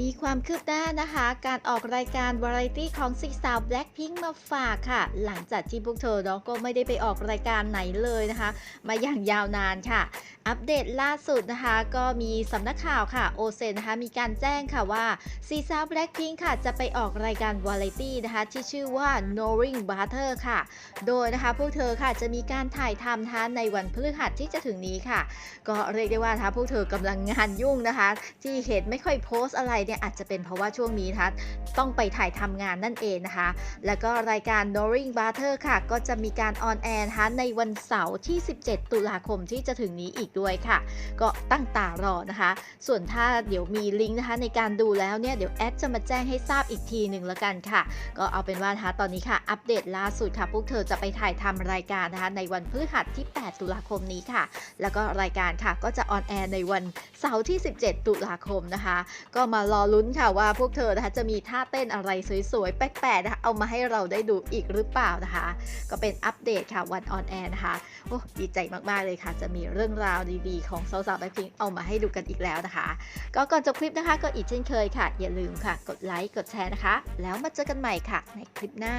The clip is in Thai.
มีความคืบหน้านะคะ การออกรายการวาไรตี้ของสีสาว Blackpink มาฝากค่ะ หลังจากที่พวกเธอเนาะก็ไม่ได้ไปออกรายการไหนเลยนะคะ มาอย่างยาวนานค่ะ อัปเดตล่าสุดนะคะ ก็มีสำนักข่าวค่ะโอเซนนะคะ มีการแจ้งค่ะว่าสีสาว Blackpink ค่ะ จะไปออกรายการวาไรตี้นะคะ ที่ชื่อว่า Knowing Butter ค่ะ โดยนะคะพวกเธอค่ะจะมีการถ่ายทำนะคะในวันพฤหัสที่จะถึงนี้ค่ะ ก็เรียกได้ว่านะคะพวกเธอกำลังงานยุ่งนะคะ ที่เห็นไม่ค่อยโพสอะไรเนี่ยอาจจะเป็นเพราะว่าช่วงนี้นะคะต้องไปถ่ายทำงานนั่นเองนะคะ แล้วก็รายการ Knowing Butter ค่ะ ก็จะมีการออนแอร์นะคะในวันเสาร์ที่ 17 ตุลาคมที่จะถึงนี้อีกด้วยค่ะ ก็ตั้งตารอนะคะ ส่วนถ้าเดี๋ยวมีลิงก์นะคะในการดูแล้วเนี่ยเดี๋ยวแอดจะมาแจ้งให้ทราบอีกทีหนึ่งล้วกันค่ะ ก็เอาเป็นว่านะคะตอนนี้ค่ะ อัปเดตล่าสุดค่ะ พวกเธอจะไปถ่ายทำรายการนะคะในวันพฤหัสที่ 8 ตุลาคมนี้ค่ะ แล้วก็รายการค่ะก็จะออนแอร์ในวันเสาร์ที่ 17 ตุลาคมนะคะ ก็มารอลุ้นค่ะว่าพวกเธอนะคะจะมีท่าเต้นอะไรสวยๆ แปลกๆนะคะเอามาให้เราได้ดูอีกหรือเปล่านะคะ ก็เป็นอัปเดตค่ะวันออนแอร์นะคะโอ้ดีใจมากๆเลยค่ะ จะมีเรื่องราวดีๆ ของสาวๆแบ็คพิงเอามาให้ดูกันอีกแล้วนะคะ ก็ก่อนจบคลิปนะคะก็อีกเช่นเคยค่ะ อย่าลืมค่ะ กดไลค์กดแชร์นะคะ แล้วมาเจอกันใหม่ค่ะ ในคลิปหน้า